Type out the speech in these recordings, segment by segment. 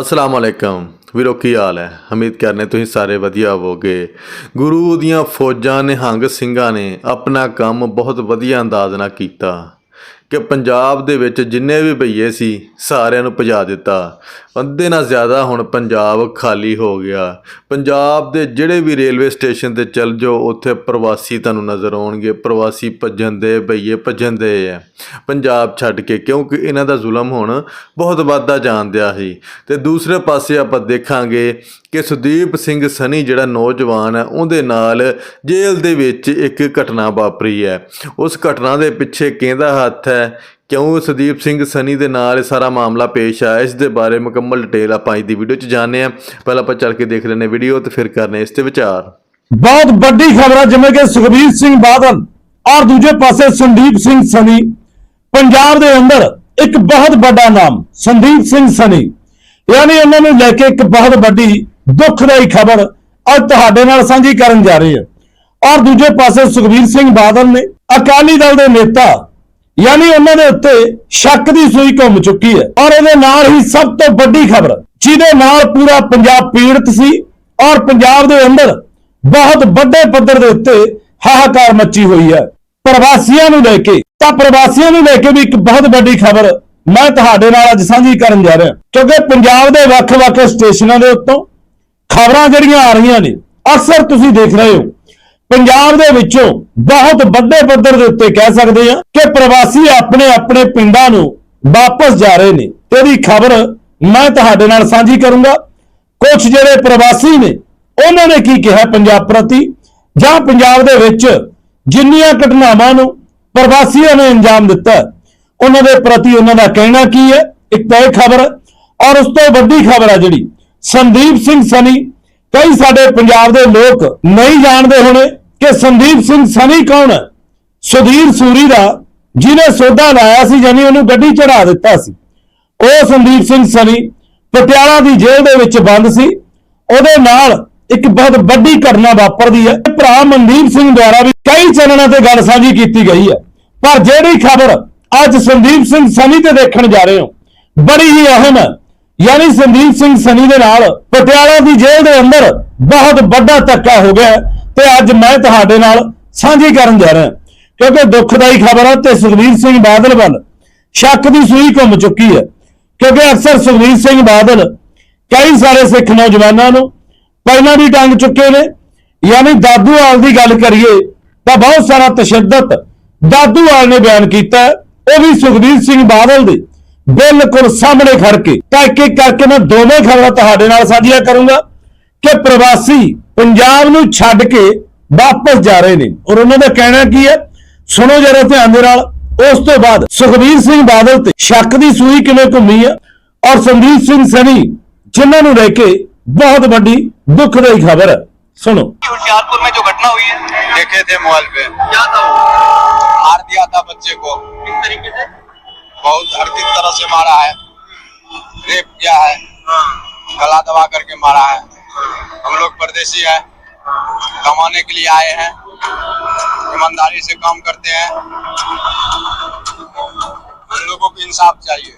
ਅਸਲਾਮ ਅਲੈਕਮ ਵੀਰੋ, ਕੀ ਹਾਲ ਹੈ? ਉਮੀਦ ਕਰਨੇ ਤੁਸੀਂ ਸਾਰੇ ਵਧੀਆ ਹੋਵੋਗੇ। ਗੁਰੂ ਦੀਆਂ ਫੌਜਾਂ ਨਿਹੰਗ ਸਿੰਘਾਂ ਨੇ ਆਪਣਾ ਕੰਮ ਬਹੁਤ ਵਧੀਆ ਅੰਦਾਜ਼ ਨਾਲ ਕੀਤਾ। ਕਿ ਪੰਜਾਬ ਦੇ ਵਿੱਚ ਜਿੰਨੇ ਵੀ ਭਈਏ ਸੀ, ਸਾਰਿਆਂ ਨੂੰ ਭਜਾ ਦਿੱਤਾ। ਅੱਧੇ ਨਾਲ ਜ਼ਿਆਦਾ ਹੁਣ ਪੰਜਾਬ ਖਾਲੀ ਹੋ ਗਿਆ। ਪੰਜਾਬ ਦੇ ਜਿਹੜੇ ਵੀ ਰੇਲਵੇ ਸਟੇਸ਼ਨ ਤੇ ਚੱਲ ਜਾਓ, ਉੱਥੇ ਪ੍ਰਵਾਸੀ ਤੁਹਾਨੂੰ ਨਜ਼ਰ ਆਉਣਗੇ। ਪ੍ਰਵਾਸੀ ਭੱਜਣ ਦੇ, ਭਈਏ ਭੱਜਣ ਦੇ ਆ। ਪੰਜਾਬ ਛੱਡ ਕੇ, ਕਿਉਂਕਿ ਇਹਨਾਂ ਦਾ ਜ਼ੁਲਮ ਹੁਣ ਬਹੁਤ ਵੱਧਦਾ ਜਾਣ ਦਿਆ ਸੀ। ਤੇ ਦੂਸਰੇ ਪਾਸੇ ਆਪਾਂ ਦੇਖਾਂਗੇ ਕਿ ਸੁਦੀਪ ਸਿੰਘ ਸਨੀ ਜਿਹੜਾ ਨੌਜਵਾਨ ਹੈ, ਉਹਦੇ ਨਾਲ ਜੇਲ੍ਹ ਦੇ ਵਿੱਚ ਇੱਕ ਘਟਨਾ ਵਾਪਰੀ ਹੈ। ਉਸ ਘਟਨਾ ਦੇ ਪਿੱਛੇ ਕਿਹਦਾ ਹੱਥ ਹੈ, ਕਿਉਂ ਸੁਦੀਪ ਸਿੰਘ ਸਨੀ ਦੇ ਨਾਲ ਇਹ ਸਾਰਾ ਮਾਮਲਾ ਪੇਸ਼ ਆਇਆ? ਇਸ ਦੇ ਬਾਰੇ ਮੁਕੰਮਲ ਡਿਟੇਲ ਆਪਾਂ ਅੱਜ ਦੀ ਵੀਡੀਓ 'ਚ ਜਾਣਦੇ ਹਾਂ। ਪਹਿਲਾਂ ਆਪਾਂ ਚੱਲ ਕੇ ਦੇਖ ਲੈਂਦੇ ਵੀਡੀਓ ਤੇ ਫਿਰ ਕਰਨੇ ਇਸ ਤੇ ਵਿਚਾਰ। ਬਹੁਤ ਵੱਡੀ ਖਬਰ ਹੈ, ਜਿਵੇਂ ਕਿ ਸੁਖਬੀਰ ਸਿੰਘ ਬਾਦਲ ਔਰ ਦੂਜੇ ਪਾਸੇ ਸੰਦੀਪ ਸਿੰਘ ਸਨੀ, ਪੰਜਾਬ ਦੇ ਅੰਦਰ ਇੱਕ ਬਹੁਤ ਵੱਡਾ ਨਾਮ, ਸੰਦੀਪ ਸਿੰਘ ਸਨੀ। ਯਾਨੀ ਉਹਨਾਂ ਨੂੰ ਲੈ ਕੇ ਇੱਕ ਬਹੁਤ ਵੱਡੀ ਦੁੱਖਦਾਈ ਖਬਰ ਅੱਜ ਤੁਹਾਡੇ ਨਾਲ ਸਾਂਝੀ ਕਰਨ ਜਾ ਰਹੇ ਹਾਂ। ਔਰ ਦੂਜੇ ਪਾਸੇ ਸੁਖਬੀਰ ਸਿੰਘ ਬਾਦਲ ਨੇ ਅਕਾਲੀ ਦਲ ਦੇ ਨੇਤਾ, ਯਾਨੀ ਉਹਨਾਂ ਦੇ ਉੱਤੇ ਸ਼ੱਕ ਦੀ ਸੂਈ ਘੁੰਮ ਚੁੱਕੀ ਹੈ। ਔਰ ਇਹਦੇ ਨਾਲ ਹੀ ਸਭ ਤੋਂ ਵੱਡੀ ਖਬਰ, ਜਿਹਦੇ ਨਾਲ ਪੂਰਾ ਪੰਜਾਬ ਪੀੜਤ ਸੀ ਔਰ ਪੰਜਾਬ ਦੇ ਅੰਦਰ ਬਹੁਤ ਵੱਡੇ ਪੱਧਰ ਦੇ ਉੱਤੇ ਹਾਹਾਕਾਰ ਮੱਚੀ ਹੋਈ ਹੈ। ਪ੍ਰਵਾਸੀਆਂ ਨੂੰ ਲੈ ਕੇ, ਤਾਂ ਪ੍ਰਵਾਸੀਆਂ ਨੂੰ ਲੈ ਕੇ ਵੀ ਇੱਕ ਬਹੁਤ ਵੱਡੀ ਖਬਰ ਮੈਂ ਤੁਹਾਡੇ ਨਾਲ ਅੱਜ ਸਾਂਝੀ ਕਰਨ ਜਾ ਰਿਹਾ। ਕਿਉਂਕਿ ਪੰਜਾਬ ਦੇ ਵੱਖ-ਵੱਖ ਸਟੇਸ਼ਨਾਂ ਦੇ ਉੱਤੋਂ ਖਬਰਾਂ ਜਿਹੜੀਆਂ ਆ ਰਹੀਆਂ ਨੇ, ਅਕਸਰ ਤੁਸੀਂ ਦੇਖ ਰਹੇ ਹੋ। ਪੰਜਾਬ ਦੇ ਵਿੱਚੋਂ ਬਹੁਤ ਵੱਡੇ ਪੱਧਰ ਦੇ ਉੱਤੇ ਕਹਿ ਸਕਦੇ ਆ ਕਿ ਪ੍ਰਵਾਸੀ ਆਪਣੇ ਆਪਣੇ ਪਿੰਡਾਂ ਨੂੰ ਵਾਪਸ ਜਾ ਰਹੇ ਨੇ। ਤੇ ਇਹਦੀ ਖਬਰ ਮੈਂ ਤੁਹਾਡੇ ਨਾਲ ਸਾਂਝੀ ਕਰੂੰਗਾ। ਕੁਝ ਜਿਹੜੇ ਪ੍ਰਵਾਸੀ ਨੇ, ਉਹਨਾਂ ਨੇ ਕੀ ਕਿਹਾ ਪੰਜਾਬ ਪ੍ਰਤੀ? ਜਾਂ ਪੰਜਾਬ ਦੇ ਵਿੱਚ ਜਿੰਨੀਆਂ ਘਟਨਾਵਾਂ ਨੂੰ ਪ੍ਰਵਾਸੀਆਂ ਨੇ ਅੰਜਾਮ ਦਿੱਤਾ, ਉਹਨਾਂ ਦੇ ਪ੍ਰਤੀ ਉਹਨਾਂ ਦਾ ਕਹਿਣਾ ਕੀ ਹੈ? ਇੱਕ ਤਾਂ ਇਹ ਖਬਰ। ਔਰ ਉਸ ਤੋਂ ਵੱਡੀ ਖਬਰ ਆ ਜਿਹੜੀ ਸੰਦੀਪ ਸਿੰਘ ਸਨੀ। ਕਈ ਸਾਡੇ ਪੰਜਾਬ ਦੇ ਲੋਕ ਨਹੀਂ ਜਾਣਦੇ ਹੋਣੇ ਕਿ ਸੰਦੀਪ ਸਿੰਘ ਸਨੀ ਕੌਣ ਹੈ। ਸੁਧੀਰ ਸੂਰੀ ਦਾ, ਜਿਹਨੇ ਸੌਦਾ ਲਾਇਆ ਸੀ ਜਾਨੀ ਉਹਨੂੰ ਗੱਡੀ ਚੜਾ ਦਿੱਤਾ ਸੀ। ਉਹ ਸੰਦੀਪ ਸਿੰਘ ਸਨੀ ਪਟਿਆਲਾ ਦੀ ਜੇਲ੍ਹ ਦੇ ਵਿੱਚ ਬੰਦ ਸੀ। ਉਹਦੇ ਨਾਲ ਇੱਕ ਬਹੁਤ ਵੱਡੀ ਘਟਨਾ ਵਾਪਰਦੀ ਹੈ। ਭਰਾ ਮਨਦੀਪ ਸਿੰਘ ਦੁਆਰਾ ਵੀ ਕਈ ਚੈਨਲਾਂ ਤੇ ਗੱਲ ਸਾਂਝੀ ਕੀਤੀ ਗਈ ਹੈ। ਪਰ ਜਿਹੜੀ ਖਬਰ ਅੱਜ ਸੰਦੀਪ ਸਿੰਘ ਸਨੀ ਤੇ ਦੇਖਣ ਜਾ ਰਹੇ ਹੋ, ਬੜੀ ਹੀ ਅਹਿਮ ਹੈ। ਯਾਨੀ ਸੰਦੀਪ ਸਿੰਘ ਸਨੀ ਦੇ ਨਾਲ ਪਟਿਆਲਾ ਦੀ ਜੇਲ੍ਹ ਦੇ ਅੰਦਰ ਬਹੁਤ ਵੱਡਾ ਧੱਕਾ ਹੋ ਗਿਆ ਤੇ ਅੱਜ ਮੈਂ ਤੁਹਾਡੇ ਨਾਲ ਸਾਂਝੀ ਕਰਨ ਜਾ ਰਿਹਾ ਕਿਉਂਕਿ ਦੁੱਖਦਾਈ ਖਬਰ ਹੈ ਤੇ ਸੁਖਬੀਰ ਸਿੰਘ ਬਾਦਲ ਵੱਲ ਸ਼ੱਕ ਦੀ ਸੂਈ ਘੁੰਮ ਚੁੱਕੀ ਹੈ। ਕਿਉਂਕਿ ਅਕਸਰ ਸੁਖਬੀਰ ਸਿੰਘ ਬਾਦਲ ਕਈ ਸਾਰੇ ਸਿੱਖ ਨੌਜਵਾਨਾਂ ਨੂੰ ਪਹਿਲਾਂ ਵੀ ਟੰਗ ਚੁੱਕੇ ਨੇ। ਯਾਨੀ ਦਾਦੂਵਾਲ ਦੀ ਗੱਲ ਕਰੀਏ ਤਾਂ ਬਹੁਤ ਸਾਰਾ ਤਸ਼ੱਦਦ ਦਾਦੂਵਾਲ ਨੇ ਬਿਆਨ ਕੀਤਾ। ਉਹ ਵੀ ਸੁਖਬੀਰ ਸਿੰਘ ਬਾਦਲ ਦੇ। ਬਿਲਕੁਲ ਸਾਹਮਣੇ ਖੜ ਕੇ ਤਾਂ ਇੱਕ ਇੱਕ ਕਰਕੇ ਮੈਂ ਦੋਵੇਂ ਖਬਰਾਂ ਤੁਹਾਡੇ ਨਾਲ ਸਾਂਝੀਆਂ ਕਰੂੰਗਾ ਕਿ ਪ੍ਰਵਾਸੀ ਪੰਜਾਬ ਨੂੰ ਛੱਡ ਕੇ ਵਾਪਸ ਜਾ ਰਹੇ ਨੇ ਔਰ ਉਹਨਾਂ ਦਾ ਕਹਿਣਾ ਕੀ ਹੈ ਸੁਣੋ ਜਰਾ ਧਿਆਨ ਦੇ ਨਾਲ ਉਸ ਤੋਂ ਬਾਅਦ ਸੁਖਬੀਰ ਸਿੰਘ ਬਾਦਲ ਤੇ ਸ਼ੱਕ ਦੀ ਸੂਈ ਕਿਵੇਂ ਘੁੰਮੀ ਹੈ ਔਰ ਸੰਦੀਪ ਸਿੰਘ ਸਨੀ ਜਿਨ੍ਹਾਂ ਨੂੰ ਲੈ ਕੇ ਬਹੁਤ ਵੱਡੀ ਦੁੱਖਦਾਈ ਖਬਰ ਹੈ ਸੁਣੋ होशियारपुर में जो घटना हुई है देखे थे मोबाइल पे क्या था वो मार दिया था बच्चे को किस तरीके से बहुत हर किस तरह से मारा है रेप किया है हाँ गला दबा करके मारा है हम लोग परदेसी है कमाने के लिए आए हैं ईमानदारी से काम करते हैं हम लोगों को इंसाफ चाहिए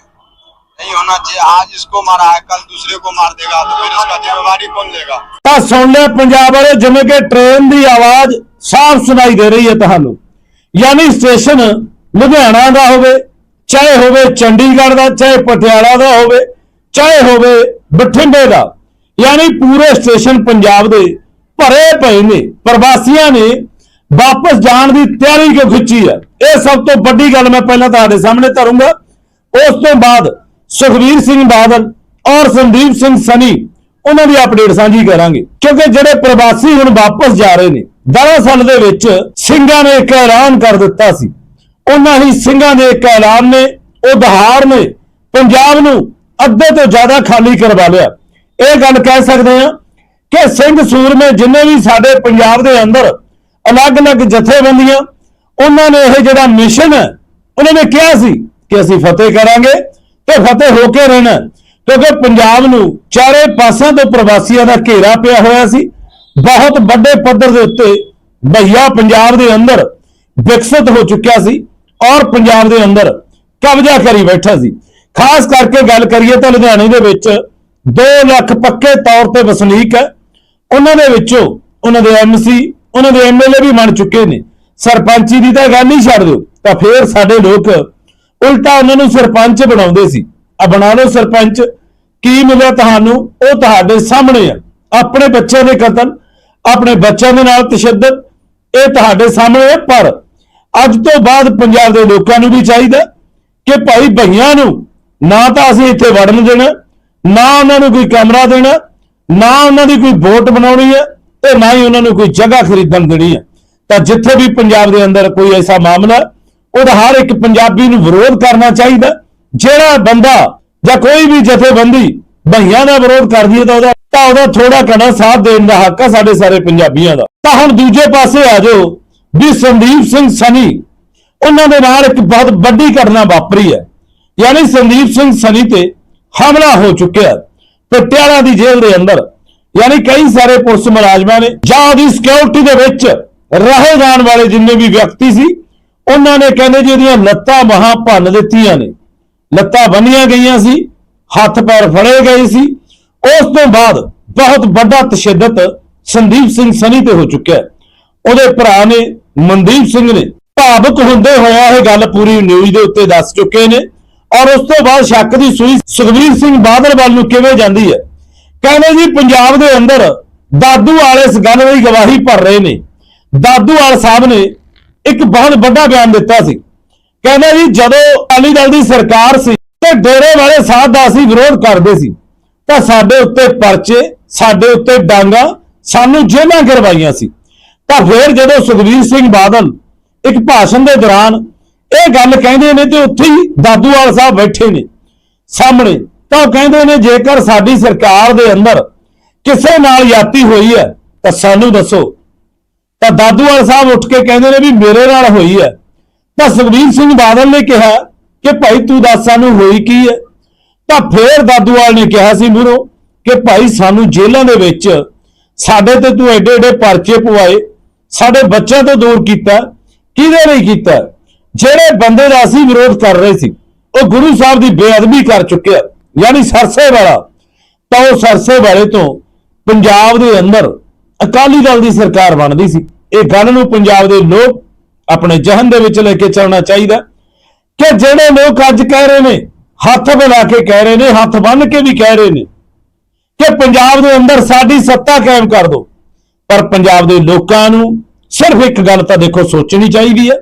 नहीं होना चाहिए आज इसको मारा है कल दूसरे को मार देगा तो फिर इसका जिम्मेवारी कौन लेगा ਤਾਂ ਸੁਣ ਲਿਆ ਪੰਜਾਬ ਵਾਲੇ ਜਿਵੇਂ ਕਿ ਟ੍ਰੇਨ ਦੀ ਆਵਾਜ਼ ਸਾਫ਼ ਸੁਣਾਈ ਦੇ ਰਹੀ ਹੈ ਤੁਹਾਨੂੰ ਯਾਨੀ ਸਟੇਸ਼ਨ ਲੁਧਿਆਣਾ ਦਾ ਹੋਵੇ ਚਾਹੇ ਹੋਵੇ ਚੰਡੀਗੜ੍ਹ ਦਾ, ਚਾਹੇ ਪਟਿਆਲਾ ਦਾ ਹੋਵੇ, ਚਾਹੇ ਹੋਵੇ ਬਠਿੰਡੇ ਦਾ, ਯਾਨੀ ਪੂਰੇ ਸਟੇਸ਼ਨ ਪੰਜਾਬ ਦੇ ਭਰੇ ਪਏ ਨੇ, ਪ੍ਰਵਾਸੀਆਂ ਨੇ ਵਾਪਸ ਜਾਣ ਦੀ ਤਿਆਰੀ ਕਿਉਂ ਖਿੱਚੀ ਹੈ ਇਹ ਸਭ ਤੋਂ ਵੱਡੀ ਗੱਲ ਮੈਂ ਪਹਿਲਾਂ ਤੁਹਾਡੇ ਸਾਹਮਣੇ ਧਰੂੰਗਾ। ਉਸ ਤੋਂ ਬਾਅਦ ਸੁਖਬੀਰ ਸਿੰਘ ਬਾਦਲ ਔਰ ਸੰਦੀਪ ਸਿੰਘ ਸਨੀ, ਉਹਨਾਂ ਦੀ ਅਪਡੇਟ ਸਾਂਝੀ ਕਰਾਂਗੇ। ਕਿਉਂਕਿ ਜਿਹੜੇ ਪ੍ਰਵਾਸੀ ਹੁਣ ਵਾਪਸ ਜਾ ਰਹੇ ਨੇ, ਦਰਅਸਲ ਦੇ ਵਿੱਚ ਸਿੰਘਾਂ ਨੇ ਇੱਕ ਐਲਾਨ ਕਰ ਦਿੱਤਾ ਸੀ। ਉਹਨਾਂ ਹੀ ਸਿੰਘਾਂ ਦੇ ਇੱਕ ਐਲਾਨ ਨੇ, ਉਹ ਦਹਾੜ ਨੇ, ਪੰਜਾਬ ਨੂੰ ਅੱਧੇ ਤੋਂ ਜ਼ਿਆਦਾ ਖਾਲੀ ਕਰਵਾ ਲਿਆ। ਇਹ ਗੱਲ ਕਹਿ ਸਕਦੇ ਹਾਂ ਕਿ ਸਿੰਘ ਸੂਰਮੇ ਜਿੰਨੇ ਵੀ ਸਾਡੇ ਪੰਜਾਬ ਦੇ ਅੰਦਰ ਅਲੱਗ-ਅਲੱਗ ਜਥੇਬੰਦੀਆਂ, ਉਹਨਾਂ ਨੇ ਇਹ ਜਿਹੜਾ ਮਿਸ਼ਨ ਹੈ, ਉਹਨਾਂ ਨੇ ਕਿਹਾ ਸੀ ਕਿ ਅਸੀਂ ਫਤਿਹ ਕਰਾਂਗੇ ਤੇ ਫਤਿਹ ਹੋ ਕੇ ਰਹਿਣਾ ਕਿਉਂਕਿ ਪੰਜਾਬ ਨੂੰ ਚਾਰੇ ਪਾਸਿਆਂ ਤੋਂ ਪ੍ਰਵਾਸੀਆਂ ਦਾ ਘੇਰਾ ਪਿਆ ਹੋਇਆ ਸੀ। ਬਹੁਤ ਵੱਡੇ ਪੱਧਰ ਦੇ ਉੱਤੇ ਭਈਆ ਪੰਜਾਬ ਦੇ ਅੰਦਰ ਵਿਕਸਿਤ ਹੋ ਚੁੱਕਿਆ ਸੀ। ਔਰ ਪੰਜਾਬ ਦੇ ਅੰਦਰ ਕਬਜ਼ਾ ਕਰੀ ਬੈਠਾ ਸੀ। ਖਾਸ ਕਰਕੇ ਗੱਲ ਕਰੀਏ ਤਾਂ ਲੁਧਿਆਣੇ ਦੇ ਵਿੱਚ 2 ਲੱਖ ਪੱਕੇ ਤੌਰ ਤੇ ਵਸਨੀਕ ਹੈ। ਉਹਨਾਂ ਦੇ ਵਿੱਚੋਂ ਉਹਨਾਂ ਦੇ ਐਮਸੀ ਉਹਨਾਂ ਦੇ ਐਮਐਲਏ ਵੀ ਬਣ ਚੁੱਕੇ ਨੇ। ਸਰਪੰਚੀ ਦੀ ਤਾਂ ਗੱਲ ਹੀ ਛੱਡ ਦਿਓ, ਤਾਂ ਫੇਰ ਸਾਡੇ ਲੋਕ ਉਲਟਾ ਉਹਨਾਂ ਨੂੰ ਸਰਪੰਚ ਬਣਾਉਂਦੇ ਸੀ। ਆ ਬਣਾ ਲਓ ਸਰਪੰਚ, ਕੀ ਮਿਲਿਆ ਤੁਹਾਨੂੰ? ਉਹ ਤੁਹਾਡੇ ਸਾਹਮਣੇ ਆ। ਆਪਣੇ ਬੱਚਿਆਂ ਦੇ ਕਤਲ, ਆਪਣੇ ਬੱਚਿਆਂ ਦੇ ਨਾਲ ਤਸ਼ੱਦਦ, ਇਹ ਤੁਹਾਡੇ ਸਾਹਮਣੇ ਹੈ ਪਰ ਅੱਜ ਤੋਂ ਬਾਅਦ ਪੰਜਾਬ ਦੇ ਲੋਕਾਂ ਨੂੰ ਵੀ ਚਾਹੀਦਾ ਕਿ ਭਾਈ ਭਈਆਂ ਨੂੰ ਨਾ ਤਾਂ ਅਸੀਂ ਇੱਥੇ ਵੜਨ ਦੇਣਾ, ਨਾ ਉਹਨਾਂ ਨੂੰ ਕੋਈ ਕਮਰਾ ਦੇਣਾ, ਨਾ ਉਹਨਾਂ ਦੀ ਕੋਈ ਵੋਟ ਬਣਾਉਣੀ ਹੈ ਤੇ ਨਾ ਹੀ ਉਹਨਾਂ ਨੂੰ ਕੋਈ ਜਗ੍ਹਾ ਖਰੀਦਣ ਦੇਣੀ ਹੈ। ਤਾਂ ਜਿੱਥੇ ਵੀ ਪੰਜਾਬ ਦੇ ਅੰਦਰ ਕੋਈ ਐਸਾ ਮਾਮਲਾ ਉਹਦਾ ਹਰ ਇੱਕ ਪੰਜਾਬੀ ਨੂੰ ਵਿਰੋਧ ਕਰਨਾ ਚਾਹੀਦਾ। ਜਿਹੜਾ ਬੰਦਾ ਜਾਂ ਕੋਈ ਵੀ ਜਥੇਬੰਦੀ ਭਈਆਂ ਦਾ ਵਿਰੋਧ ਕਰਦੀ ਹੈ ਤਾਂ ਉਹਦਾ ਤਾਂ ਉਹਦਾ ਥੋੜਾ ਘਣਾ ਸਾਥ ਦੇਣ ਦਾ ਹੱਕ ਆ ਸਾਡੇ ਸਾਰੇ ਪੰਜਾਬੀਆਂ ਦਾ। ਤਾਂ ਹੁਣ ਦੂਜੇ ਪਾਸੇ ਆ ਜਾਓ। ਵੀ ਸੰਦੀਪ ਸਿੰਘ ਸਨੀ, ਉਹਨਾਂ ਦੇ ਨਾਲ ਇੱਕ ਬਹੁਤ ਵੱਡੀ ਘਟਨਾ ਵਾਪਰੀ ਹੈ। ਯਾਨੀ ਸੰਦੀਪ ਸਿੰਘ ਸਨੀ ਤੇ ਹਮਲਾ ਹੋ ਚੁੱਕਿਆ ਪਟਿਆਲਾ ਦੀ ਜੇਲ੍ਹ ਦੇ ਅੰਦਰ, ਯਾਨੀ ਕਈ ਸਾਰੇ ਪੁਲਿਸ ਮੁਲਾਜ਼ਮਾਂ ਨੇ, ਜਾਂ ਉਹਦੀ ਸਿਕਿਉਰਿਟੀ ਦੇ ਵਿੱਚ ਰਹੇ ਜਾਣ ਵਾਲੇ ਜਿੰਨੇ ਵੀ ਵਿਅਕਤੀ ਸੀ, ਉਹਨਾਂ ਨੇ ਕਹਿੰਦੇ ਜੀ ਇਹਦੀਆਂ ਲੱਤਾਂ ਬਾਹਾਂ ਭੰਨ ਦਿੱਤੀਆਂ ਨੇ। ਲੱਤਾਂ ਬੰਨੀਆਂ ਗਈਆਂ ਸੀ, ਹੱਥ ਪੈਰ ਫੜੇ ਗਏ ਸੀ। ਉਸ ਤੋਂ ਬਾਅਦ ਬਹੁਤ ਵੱਡਾ ਤਸ਼ੱਦਦ ਸੰਦੀਪ ਸਿੰਘ ਸਨੀ ਤੇ ਹੋ ਚੁੱਕਿਆ ਉਹਦੇ ਭਰਾ ਨੇ, ਮਨਦੀਪ ਸਿੰਘ ਨੇ ਭਾਵੁਕ ਹੁੰਦੇ ਹੋਇਆ ਇਹ ਗੱਲ ਪੂਰੀ ਨਿਊਜ਼ ਦੇ ਉੱਤੇ ਦੱਸ ਚੁੱਕੇ ਨੇ। ਔਰ ਉਸ ਤੋਂ ਬਾਅਦ ਸ਼ੱਕ ਦੀ ਸੂਈ ਸੁਖਬੀਰ ਸਿੰਘ ਬਾਦਲ ਵੱਲ ਨੂੰ ਕਿਵੇਂ ਜਾਂਦੀ ਹੈ? ਕਹਿੰਦੇ ਜੀ, ਪੰਜਾਬ ਦੇ ਅੰਦਰ ਦਾਦੂ ਵਾਲੇ ਇਸ ਗੱਲ ਦੀ ਗਵਾਹੀ ਭਰ ਰਹੇ ਨੇ। ਦਾਦੂ ਵਾਲ ਸਾਹਿਬ ਨੇ ਇੱਕ ਬਹੁਤ ਵੱਡਾ ਬਿਆਨ ਦਿੱਤਾ ਸੀ। ਕਹਿੰਦੇ ਜੀ, ਜਦੋਂ ਅਕਾਲੀ ਦਲ ਦੀ ਸਰਕਾਰ ਸੀ ਤੇ ਡੇਰੇ ਵਾਲੇ ਸਾਧ ਦਾ ਅਸੀਂ ਵਿਰੋਧ ਕਰਦੇ ਸੀ, ਤਾਂ ਸਾਡੇ ਉੱਤੇ ਪਰਚੇ, ਸਾਡੇ ਉੱਤੇ ਡਾਂਗਾ, ਸਾਨੂੰ ਜੇਲ੍ਹਾਂ ਕਰਵਾਈਆਂ ਸੀ। ਤਾਂ ਫਿਰ ਜਦੋਂ ਸੁਖਬੀਰ ਸਿੰਘ ਬਾਦਲ ਇੱਕ ਭਾਸ਼ਣ ਦੇ ਦੌਰਾਨ ਇਹ ਗੱਲ ਕਹਿੰਦੇ ਨੇ ਤੇ ਉੱਥੇ ਹੀ ਦਾਦੂਵਾਲ ਸਾਹਿਬ ਬੈਠੇ ਨੇ ਸਾਹਮਣੇ, ਤਾਂ ਉਹ ਕਹਿੰਦੇ ਨੇ, ਜੇਕਰ ਸਾਡੀ ਸਰਕਾਰ ਦੇ ਅੰਦਰ ਕਿਸੇ ਨਾਲ ਯਾਤੀ ਹੋਈ ਹੈ, ਤਾਂ ਸਾਨੂੰ ਦੱਸੋ। ਤਾਂ ਦਾਦੂਵਾਲ ਸਾਹਿਬ ਉੱਠ ਕੇ ਕਹਿੰਦੇ ਨੇ ਵੀ ਮੇਰੇ ਨਾਲ ਹੋਈ ਹੈ। ਤਾਂ ਸੁਖਬੀਰ ਸਿੰਘ ਬਾਦਲ ਨੇ ਕਿਹਾ ਕਿ ਭਾਈ, ਤੂੰ ਦੱਸ ਸਾਨੂੰ ਹੋਈ ਕੀ ਹੈ? ਤਾਂ ਫੇਰ ਦਾਦੂਵਾਲ ਨੇ ਕਿਹਾ ਸੀ, ਮੂਰੋ, ਕਿ ਭਾਈ, ਸਾਨੂੰ ਜੇਲ੍ਹਾਂ ਦੇ ਵਿੱਚ ਸਾਡੇ ਤੇ ਤੂੰ ਐਡੇ ਐਡੇ ਪਰਚੇ ਪਵਾਏ ਸਾਡੇ ਬੱਚਿਆਂ ਤੋਂ ਦੂਰ ਕੀਤਾ, ਕਿਹਦੇ ਲਈ ਕੀਤਾ? ਜਿਹੜੇ ਬੰਦੇ ਦਾ ਅਸੀਂ ਵਿਰੋਧ ਕਰ ਰਹੇ ਸੀ, ਉਹ ਗੁਰੂ ਸਾਹਿਬ ਦੀ ਬੇਅਦਬੀ ਕਰ ਚੁੱਕਿਆ ਯਾਨੀ ਸਰਸੇ ਵਾਲਾ। ਤਾਂ ਉਹ ਸਰਸੇ ਵਾਲੇ ਤੋਂ ਪੰਜਾਬ ਦੇ ਅੰਦਰ ਅਕਾਲੀ ਦਲ ਦੀ ਸਰਕਾਰ ਬਣਦੀ ਸੀ। ਇਹ ਗੱਲ ਨੂੰ ਪੰਜਾਬ ਦੇ ਲੋਕ ਆਪਣੇ ਜਹਨ ਦੇ ਵਿੱਚ ਲੈ ਕੇ ਚੱਲਣਾ ਚਾਹੀਦਾ। ਕਿ ਜਿਹੜੇ ਲੋਕ ਅੱਜ ਕਹਿ ਰਹੇ ਨੇ, ਹੱਥ ਬਣਾ ਕੇ ਕਹਿ ਰਹੇ ਨੇ, ਹੱਥ ਬੰਨ ਕੇ ਵੀ ਕਹਿ ਰਹੇ ਨੇ, ਕਿ ਪੰਜਾਬ ਦੇ ਅੰਦਰ ਸਾਡੀ ਸੱਤਾ ਕਾਇਮ ਕਰ ਦਿਓ। ਪਰ ਪੰਜਾਬ ਦੇ ਲੋਕਾਂ ਨੂੰ ਸਿਰਫ ਇੱਕ ਗੱਲ ਤਾਂ ਦੇਖੋ ਸੋਚਣੀ ਚਾਹੀਦੀ ਹੈ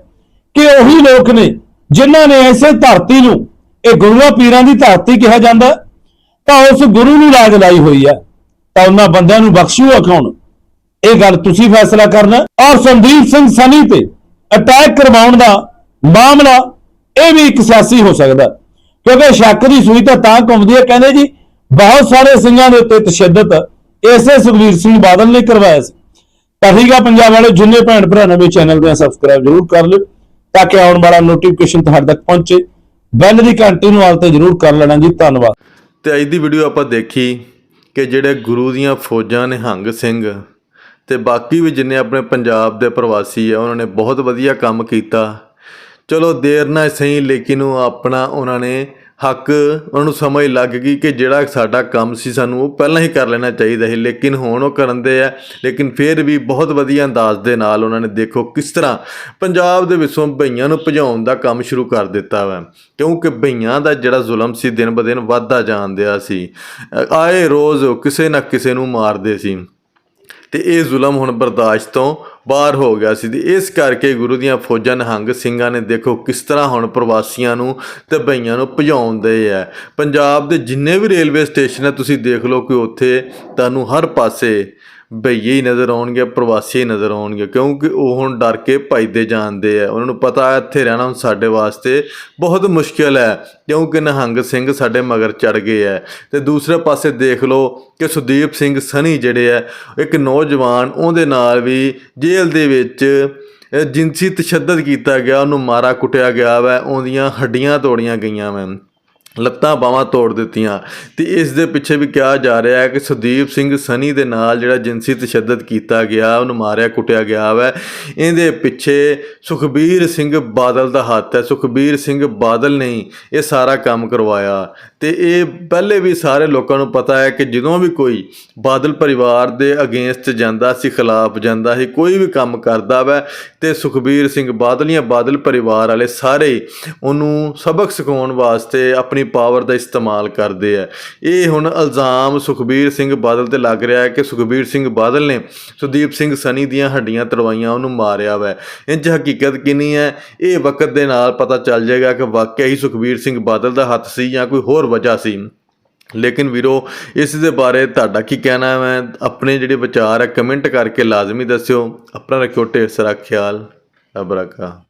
ਕਿ ਉਹੀ ਲੋਕ ਨੇ ਜਿਨ੍ਹਾਂ ਨੇ ਐਸੇ ਧਰਤੀ ਨੂੰ, ਇਹ ਗੁਰੂਆਂ ਪੀਰਾਂ ਦੀ ਧਰਤੀ ਕਿਹਾ ਜਾਂਦਾ, ਤਾਂ ਉਸ ਗੁਰੂ ਨੂੰ ਲਾਜ ਲਾਈ ਹੋਈ ਹੈ। ਤਾਂ ਉਹਨਾਂ ਬੰਦਿਆਂ ਨੂੰ ਬਖਸ਼ੂਗਾ ਕੌਣ? ਇਹ ਗੱਲ ਤੁਸੀਂ ਫੈਸਲਾ ਕਰਨਾ। ਔਰ ਸੰਦੀਪ ਸਿੰਘ ਸਨੀ ਤੇ ਅਟੈਕ ਕਰਵਾਉਣ ਦਾ ਮਾਮਲਾ, ਇਹ ਵੀ ਇੱਕ ਸਿਆਸੀ ਹੋ ਸਕਦਾ। ਕਿਉਂਕਿ ਸ਼ੱਕ ਦੀ ਸੂਈ ਤਾਂ ਤਾਂ ਘੁੰਮਦੀ ਹੈ। ਕਹਿੰਦੇ ਜੀ, ਬਹੁਤ ਸਾਰੇ ਸਿੰਘਾਂ ਦੇ ਉੱਤੇ ਤਸ਼ੱਦਦ ਇਸੇ ਸੁਖਵੀਰ ਸਿੰਘ ਬਾਦਲ ਨੇ ਕਰਵਾਇਆ ਸੀ। ਤਾਂ ਠੀਕ ਆ ਪੰਜਾਬ ਵਾਲੇ, ਜਿੰਨੇ ਭੈਣ ਭਰਾ ਨਵੇਂ ਚੈਨਲ ਤੇ ਸਬਸਕ੍ਰਾਈਬ ਜ਼ਰੂਰ ਕਰ ਲਿਓ, ਤਾਂ ਕਿ ਆਉਣ ਵਾਲਾ ਨੋਟੀਫਿਕੇਸ਼ਨ ਤੁਹਾਡੇ ਤੱਕ ਪਹੁੰਚੇ। ਬੈਲ ਦੀ ਘੰਟੀ ਨੂੰ ਹਾਲ ਤੇ ਜ਼ਰੂਰ ਕਰ ਲੈਣਾ ਜੀ, ਧੰਨਵਾਦ। ਤੇ ਅੱਜ ਦੀ ਵੀਡੀਓ ਆਪਾਂ ਦੇਖੀ ਕਿ ਜਿਹੜੇ ਗੁਰੂ ਦੀਆਂ ਫੌਜਾਂ ਨਿਹੰਗ ਸਿੰਘ ਤੇ ਬਾਕੀ ਵੀ ਜਿੰਨੇ ਆਪਣੇ ਪੰਜਾਬ ਦੇ ਪ੍ਰਵਾਸੀ ਆ, ਉਹਨਾਂ ਨੇ ਬਹੁਤ ਵਧੀਆ ਕੰਮ ਕੀਤਾ। ਚਲੋ ਦੇਰ ਨਾਲ ਸਹੀ, ਲੇਕਿਨ ਉਹ ਆਪਣਾ, ਉਹਨਾਂ ਨੇ ਹੱਕ ਉਹਨਾਂ ਨੂੰ ਸਮਝ ਲੱਗ ਗਈ ਕਿ ਜਿਹੜਾ ਸਾਡਾ ਕੰਮ ਸੀ ਸਾਨੂੰ ਉਹ ਪਹਿਲਾਂ ਹੀ ਕਰ ਲੈਣਾ ਚਾਹੀਦਾ ਸੀ, ਲੇਕਿਨ ਹੁਣ ਉਹ ਕਰਨ ਦੇ ਆ। ਲੇਕਿਨ ਫਿਰ ਵੀ ਬਹੁਤ ਵਧੀਆ ਅੰਦਾਜ਼ ਦੇ ਨਾਲ ਉਹਨਾਂ ਨੇ ਦੇਖੋ ਕਿਸ ਤਰ੍ਹਾਂ ਪੰਜਾਬ ਦੇ ਵਿੱਚੋਂ ਬਈਆਂ ਨੂੰ ਭਜਾਉਣ ਦਾ ਕੰਮ ਸ਼ੁਰੂ ਕਰ ਦਿੱਤਾ ਵਾ। ਕਿਉਂਕਿ ਬਈਆਂ ਦਾ ਜਿਹੜਾ ਜ਼ੁਲਮ ਸੀ, ਦਿਨ ਬ ਦਿਨ ਵੱਧਦਾ ਜਾਂਦਿਆ ਸੀ। ਆਏ ਰੋਜ਼ ਕਿਸੇ ਨਾ ਕਿਸੇ ਨੂੰ ਮਾਰਦੇ ਸੀ। ਤੇ ਇਹ ਜ਼ੁਲਮ ਹੁਣ ਬਰਦਾਸ਼ਤ ਤੋਂ ਬਾਹਰ ਹੋ ਗਿਆ ਸੀ ਤੇ ਇਸ ਕਰਕੇ ਗੁਰੂ ਦੀਆਂ ਫੌਜਾਂ ਨਿਹੰਗ ਸਿੰਘਾਂ ਨੇ ਦੇਖੋ ਕਿਸ ਤਰ੍ਹਾਂ ਹੁਣ ਪ੍ਰਵਾਸੀਆਂ ਨੂੰ ਤੇ ਬਈਆਂ ਨੂੰ ਭਜਾਉਂਦੇ ਆ। ਪੰਜਾਬ ਦੇ ਜਿੰਨੇ ਵੀ ਰੇਲਵੇ ਸਟੇਸ਼ਨ ਆ, ਤੁਸੀਂ ਦੇਖ ਲਓ ਕਿ ਉੱਥੇ ਤੁਹਾਨੂੰ ਹਰ ਪਾਸੇ ਬਈਏ ਹੀ ਨਜ਼ਰ ਆਉਣਗੇ ਪ੍ਰਵਾਸੀ ਹੀ ਨਜ਼ਰ ਆਉਣਗੇ। ਕਿਉਂਕਿ ਉਹ ਹੁਣ ਡਰ ਕੇ ਭੱਜਦੇ ਜਾਂਦੇ ਆ। ਉਹਨਾਂ ਨੂੰ ਪਤਾ ਹੈ ਇੱਥੇ ਰਹਿਣਾ ਹੁਣ ਸਾਡੇ ਵਾਸਤੇ ਬਹੁਤ ਮੁਸ਼ਕਿਲ ਹੈ। ਕਿਉਂਕਿ ਨਿਹੰਗ ਸਿੰਘ ਸਾਡੇ ਮਗਰ ਚੜ ਗਏ ਹੈ ਤੇ ਦੂਸਰੇ ਪਾਸੇ ਦੇਖ ਲਓ ਕਿ ਸੁਦੀਪ ਸਿੰਘ ਸਨੀ ਜਿਹੜੇ ਆ ਇੱਕ ਨੌਜਵਾਨ ਉਹਦੇ ਨਾਲ ਵੀ ਜੇਲ੍ਹ ਦੇ ਵਿੱਚ ਅ, ਤਸ਼ੱਦਦ ਕੀਤਾ ਗਿਆ ਉਹਨੂੰ ਮਾਰਾ ਕੁੱਟਿਆ ਗਿਆ ਵੈ ਉਹਦੀਆਂ ਹੱਡੀਆਂ ਤੋੜੀਆਂ ਗਈਆਂ ਵੈ। ਲੱਤਾਂ ਬਾਹਾਂ ਤੋੜ ਦਿੱਤੀਆਂ। ਤੇ ਇਸ ਦੇ ਪਿੱਛੇ ਵੀ ਕਿਹਾ ਜਾ ਰਿਹਾ ਹੈ ਕਿ ਸੁਦੀਪ ਸਿੰਘ ਸਨੀ ਦੇ ਨਾਲ ਜਿਹੜਾ ਜਿਨਸੀ ਤਸ਼ੱਦਦ ਕੀਤਾ ਗਿਆ, ਉਹਨੂੰ ਮਾਰਿਆ, ਕੁੱਟਿਆ ਗਿਆ ਵੈ। ਇਹਦੇ ਪਿੱਛੇ ਸੁਖਬੀਰ ਸਿੰਘ ਬਾਦਲ ਦਾ ਹੱਥ ਹੈ। ਸੁਖਬੀਰ ਸਿੰਘ ਬਾਦਲ ਨੇ ਇਹ ਸਾਰਾ ਕੰਮ ਕਰਵਾਇਆ। ਤੇ ਇਹ ਪਹਿਲੇ ਵੀ ਸਾਰੇ ਲੋਕਾਂ ਨੂੰ ਪਤਾ ਹੈ ਕਿ ਜਦੋਂ ਵੀ ਕੋਈ ਬਾਦਲ ਪਰਿਵਾਰ ਦੇ ਅਗੇਂਸਟ ਜਾਂਦਾ ਸੀ, ਖਿਲਾਫ ਜਾਂਦਾ ਸੀ, ਕੋਈ ਵੀ ਕੰਮ ਕਰਦਾ ਵੈ ਤੇ ਸੁਖਬੀਰ ਸਿੰਘ ਬਾਦਲ ਜਾਂ ਬਾਦਲ ਪਰਿਵਾਰ ਵਾਲੇ ਸਾਰੇ ਉਹਨੂੰ ਸਬਕ ਸਿਖਾਉਣ ਵਾਸਤੇ ਆਪਣੀ ਪਾਵਰ ਦਾ ਇਸਤੇਮਾਲ ਕਰਦੇ ਆ। ਇਹ ਹੁਣ ਇਲਜ਼ਾਮ ਸੁਖਬੀਰ ਸਿੰਘ ਬਾਦਲ ਤੇ ਲੱਗ ਰਿਹਾ ਹੈ ਕਿ ਸੁਖਬੀਰ ਸਿੰਘ ਬਾਦਲ ਨੇ ਸੁਦੀਪ ਸਿੰਘ ਸਨੀ ਦੀਆਂ ਹੱਡੀਆਂ ਤੜਵਾਈਆਂ, ਉਹਨੂੰ ਮਾਰਿਆ ਵੈ। ਇੰਜ ਹਕੀਕਤ ਕਿੰਨੀ ਹੈ? ਇਹ ਵਕਤ ਦੇ ਨਾਲ ਪਤਾ ਚੱਲ ਜਾਏਗਾ ਕਿ ਵਾਕਿਆ ਹੀ ਸੁਖਬੀਰ ਸਿੰਘ ਬਾਦਲ ਦਾ ਹੱਥ ਸੀ ਜਾਂ ਕੋਈ ਹੋਰ ਵਜ੍ਹਾ ਸੀ। ਲੇਕਿਨ ਵੀਰੋ, ਇਸ ਦੇ ਬਾਰੇ ਤੁਹਾਡਾ ਕੀ ਕਹਿਣਾ ਹੈ? ਮੈਂ ਆਪਣੇ ਜਿਹੜੇ ਵਿਚਾਰ ਹੈ ਕਮੈਂਟ ਕਰਕੇ ਲਾਜ਼ਮੀ ਦੱਸਿਓ। ਆਪਣਾ ਰੱਖਿਓ ਢੇਰ ਸਾਰਾ ਖਿਆਲ। ਅਬਰਕਾ